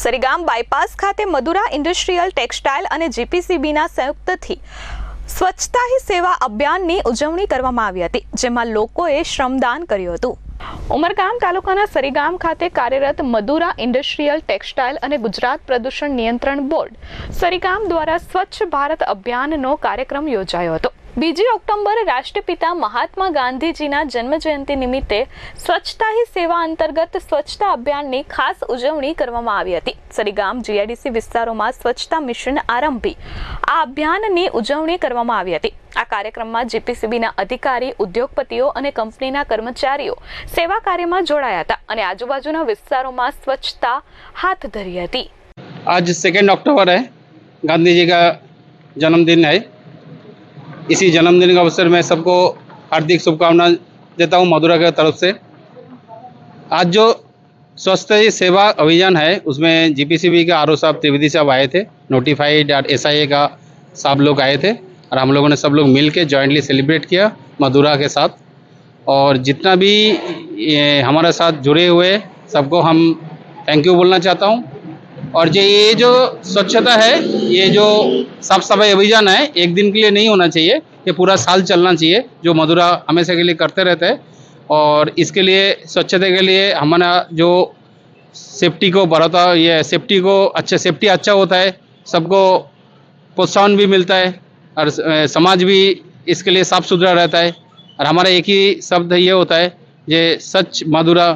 Sarigam bypass ખાતે Madhura industrial textile અને જીપીસીબીના સંયુક્તથી સ્વચ્છતા હી સેવા અભિયાનની ઉજવણી કરવામાં આવી હતી, જેમાં લોકોએ શ્રમદાન કર્યું હતું. ઉમરગામ તાલુકાના સરીગામ ખાતે કાર્યરત મધુરા ઇન્ડસ્ટ્રીયલ ટેક્સટાઇલ અને ગુજરાત પ્રદૂષણ નિયંત્રણ બોર્ડ, સરીગામ દ્વારા સ્વચ્છ ભારત અભિયાનનો કાર્યક્રમ યોજાયો હતો. બીજી ઓક્ટોબરે રાષ્ટ્રપિતા મહાત્મા ગાંધીજીના જન્મજયંતિ નિમિત્તે સ્વચ્છતા હી સેવા અંતર્ગત સ્વચ્છતા અભિયાનની ખાસ ઉજવણી કરવામાં આવી હતી. સરીગામ જીઆઈડીસી વિસ્તારોમાં સ્વચ્છતા મિશન આરંભી આ અભિયાનની ઉજવણી કરવામાં આવી હતી. આ કાર્યક્રમમાં જીપીસીબીના અધિકારી, ઉદ્યોગપતિઓ અને કંપનીના કર્મચારીઓ સેવા કાર્યમાં જોડાયા હતા અને આજુબાજુના વિસ્તારોમાં સ્વચ્છતા હાથ ધરી હતી. આજ સેકન્ડ ઓક્ટોબર હૈ ગાંધીજી કા જન્મદિન હૈ. इसी जन्मदिन का अवसर में सबको हार्दिक शुभकामना देता हूँ मधुरा के तरफ़ से। आज जो स्वस्थ सेवा अभियान है, उसमें जीपीसीबी के आर साहब त्रिवेदी साहब आए थे नोटिफाइड एसआईए का साहब लोग आए थे, और हम लोगों ने सब लोग मिल के जॉइंटली सेलिब्रेट किया मधुरा के साथ। और जितना भी हमारे साथ जुड़े हुए सबको हम थैंक यू बोलना चाहता हूँ। और जो ये जो स्वच्छता है, ये जो साफ़ सफ़ाई अभियान है, एक दिन के लिए नहीं होना चाहिए। ये पूरा साल चलना चाहिए, जो मधुरा हमेशा के लिए करते रहते हैं। और इसके लिए, स्वच्छता के लिए हमारा जो सेफ्टी को बढ़ाता ये सेफ्टी को अच्छा सेफ्टी अच्छा होता है, सबको प्रोत्साहन भी मिलता है, और समाज भी इसके लिए साफ़ सुथरा रहता है। और हमारा एक ही शब्द ये होता है ये सच मधुरा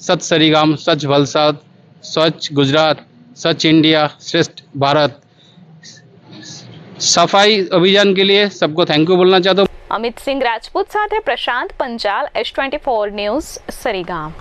स्वच्छ सरीगाम सच वलसाड स्वच्छ गुजरात। स्वच्छ इंडिया श्रेष्ठ भारत सफाई अभियान के लिए सबको थैंक यू बोलना चाहता हूँ અમિત સિંહ રાજપૂત સાથે Prashant Panchal S twenty four news Sarigam